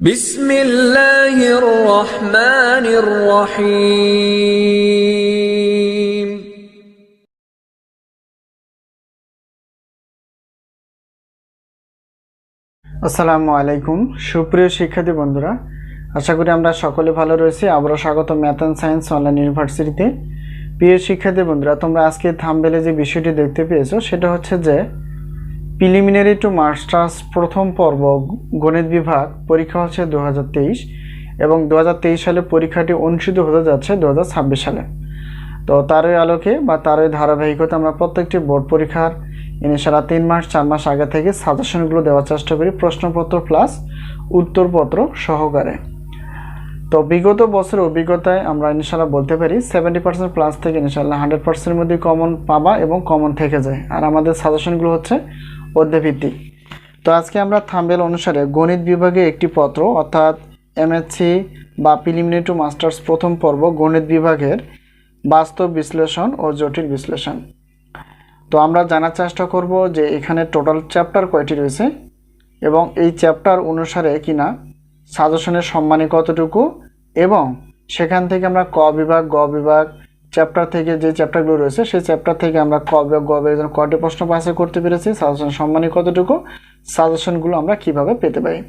بسم الله الرحمن الرحيم আসসালামু আলাইকুম সুপ্রিয় শিক্ষার্থী বন্ধুরা আশা করি আমরা সকলে ভালো রয়েছি আবারও স্বাগত ম্যাথ অ্যান্ড সায়েন্স অনলাইন ইউনিভার্সিটিতে প্রিয় শিক্ষার্থী বন্ধুরা তোমরা আজকে থামবেলে যে বিষয়টি দেখতে পেয়েছো সেটা হচ্ছে যে প্রিলিমিনারি টু মাস্টার্স প্রথম পর্ব গণিত বিভাগ পরীক্ষা হচ্ছে দু হাজার তেইশ এবং দু হাজার তেইশ সালে পরীক্ষাটি অনুষ্ঠিত হতে যাচ্ছে দু হাজার ছাব্বিশ সালে। তো তারই আলোকে বা তারই ধারাবাহিকতা আমরা প্রত্যেকটি বোর্ড পরীক্ষার ইনশাল্লাহ তিন মাস, চার মাস আগে থেকে সাজেশনগুলো দেওয়ার চেষ্টা করি, প্রশ্নপত্র প্লাস উত্তরপত্র সহকারে। তো বিগত বছরের অভিজ্ঞতায় আমরা ইনশাল্লাহ বলতে পারি সেভেন্টি পার্সেন্ট প্লাস থেকে ইনশাল্লাহ হান্ড্রেড পার্সেন্টের মধ্যে কমন পাবা এবং কমন থেকে যায়। আর আমাদের সাজেশনগুলো হচ্ছে অধ্যায়ভিত্তিক তো আজকে আমরা থাম্বেল অনুসারে গণিত বিভাগে একটি পত্র, অর্থাৎ এমএসসি বা প্রিলিমিনারি টু মাস্টার্স প্রথম পর্ব গণিত বিভাগের বাস্তব বিশ্লেষণ ও জটিল বিশ্লেষণ। তো আমরা জানার চেষ্টা করব যে এখানে টোটাল চ্যাপ্টার কয়টি রয়েছে এবং এই চ্যাপ্টার অনুসারে কিনা সাজেশনের সম্মানী কতটুকু এবং সেখান থেকে আমরা ক বিভাগ, গ বিভাগ চ্যাপ্টার থেকে যে চ্যাপ্টারগুলো রয়েছে, সেই চ্যাপ্টার থেকে আমরা ক গবে বিভাগ কয়টি প্রশ্ন পাশে করতে পেরেছি। সাজেশন সম্মানী কতটুকু? সাজেশনগুলো আমরা কীভাবে পেতে পারি?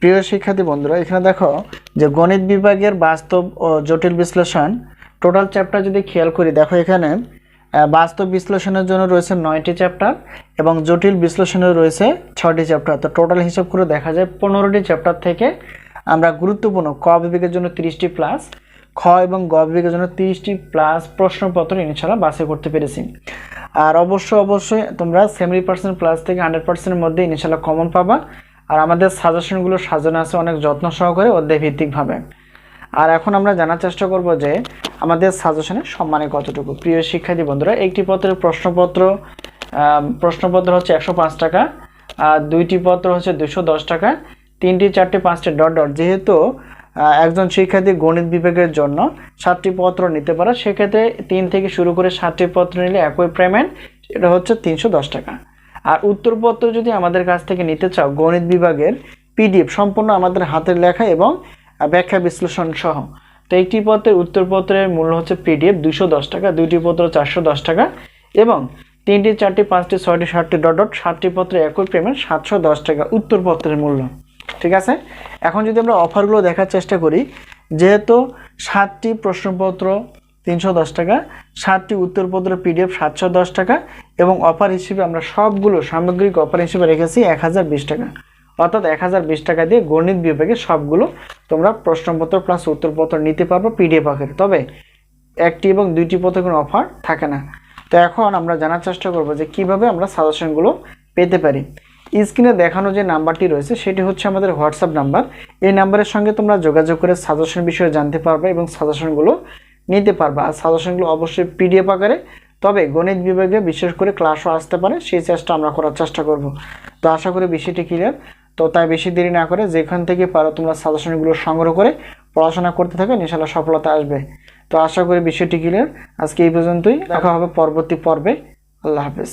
প্রিয় শিক্ষার্থী বন্ধুরা, এখানে দেখো যে গণিত বিভাগের বাস্তব ও জটিল বিশ্লেষণ। টোটাল চ্যাপ্টার যদি খেয়াল করি, দেখো এখানে বাস্তব বিশ্লেষণের জন্য রয়েছে নয়টি চ্যাপ্টার এবং জটিল বিশ্লেষণের রয়েছে ছটি চ্যাপ্টার তো টোটাল হিসাব করে দেখা যায় পনেরোটি চ্যাপ্টার থেকে আমরা গুরুত্বপূর্ণ ক বিভাগের জন্য তিরিশটি প্লাস খ এবং গ বিভাগের জন্য তিরিশটি প্লাস প্রশ্নপত্র ইনশাল্লাহ বাছাই করতে পেরেছি। আর অবশ্যই অবশ্যই তোমরা সেভেন্টি পার্সেন্ট প্লাস থেকে হান্ড্রেড পার্সেন্টের মধ্যে ইনশাল্লাহ কমন পাবা। আর আমাদের সাজেশনগুলো সাজানো আছে অনেক যত্ন সহকারে অধ্যায় ভিত্তিকভাবে আর এখন আমরা জানার চেষ্টা করব যে আমাদের সাজেশনের সম্মানে কতটুকু। প্রিয় শিক্ষার্থী বন্ধুরা, একটি পত্রের প্রশ্নপত্র প্রশ্নপত্র হচ্ছে একশো পাঁচ টাকা, আর দুইটি পত্র হচ্ছে দুশো দশ টাকা, তিনটি, চারটি, পাঁচটি ডট ডট যেহেতু একজন শিক্ষার্থী গণিত বিভাগের জন্য সাতটি পত্র নিতে পারে। সেক্ষেত্রে তিন থেকে শুরু করে সাতটি পত্র নিলে একই পেমেন্ট এটা হচ্ছে তিনশো দশ টাকা। আর উত্তরপত্র যদি আমাদের কাছ থেকে নিতে চাও, গণিত বিভাগের পিডিএফ সম্পূর্ণ আমাদের হাতের লেখা এবং ব্যাখ্যা বিশ্লেষণ সহ। তো একটি পত্রের উত্তরপত্রের মূল্য হচ্ছে পিডিএফ দুশো দশ টাকা, দুইটি পত্র চারশো দশ টাকা এবং তিনটি, চারটি, পাঁচটি, ছয়টি, সাতটি, ডট ডট, সাতটি পত্রে একই পেমেন্ট সাতশো দশ টাকা উত্তরপত্রের মূল্য। ঠিক আছে? এখন যদি আমরা অফারগুলো দেখার চেষ্টা করি, যেহেতু সাতটি প্রশ্নপত্র তিনশো দশ টাকা, সাতটি উত্তরপত্র পিডিএফ সাতশো দশ টাকা, এবং অফার হিসেবে আমরা সবগুলো সামগ্রিক অফার হিসেবে রেখেছি এক হাজার বিশ টাকা। অর্থাৎ এক হাজার বিশ টাকা দিয়ে গণিত বিভাগে সবগুলো তোমরা প্রশ্নপত্র প্লাস উত্তরপত্র নিতে পারব পিডিএফ আকারে। তবে একটি এবং দুইটি পত্রে কোনো অফার থাকে না। তো এখন আমরা জানার চেষ্টা করব যে কীভাবে আমরা সাজেশনগুলো পেতে পারি। স্ক্রিনে দেখানো যে নাম্বারটি রয়েছে সেটি হচ্ছে আমাদের হোয়াটসঅ্যাপ নাম্বার। এই নাম্বারের সঙ্গে তোমরা যোগাযোগ করে সাজেশন বিষয়ে জানতে পারবে এবং সাজেশনগুলো নিতে পারবে। আর সাজেশনগুলো অবশ্যই পিডিএফ আকারে তবে গণিত বিভাগে বিশেষ করে ক্লাসও আসতে পারে সেই চেষ্টা আমরা করার চেষ্টা করব। তো আশা করি বিষয়টি ক্লিয়ার তো তাই বেশি দেরি না করে যেখান থেকে পারো তোমরা সাজেশনগুলো সংগ্রহ করে পড়াশোনা করতে থাকো ইনশাল্লাহ সফলতা আসবে। তো আশা করি বিষয়টি ক্লিয়ার আজকে এই পর্যন্তই। দেখা হবে পরবর্তী পর্বে। আল্লাহ হাফেজ।